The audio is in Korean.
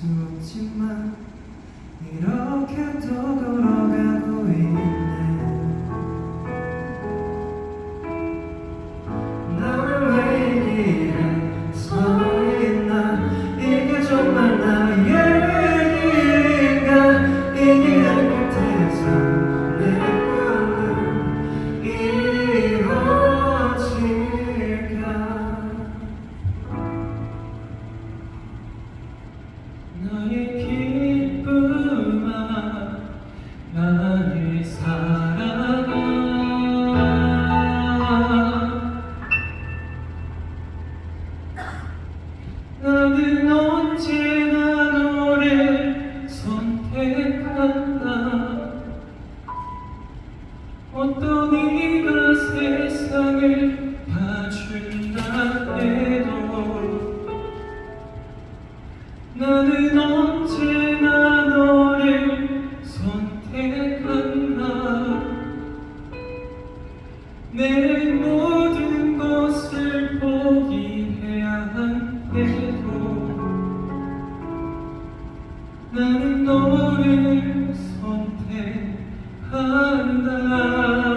수없지만 이렇게 떠돌아 나의 and I.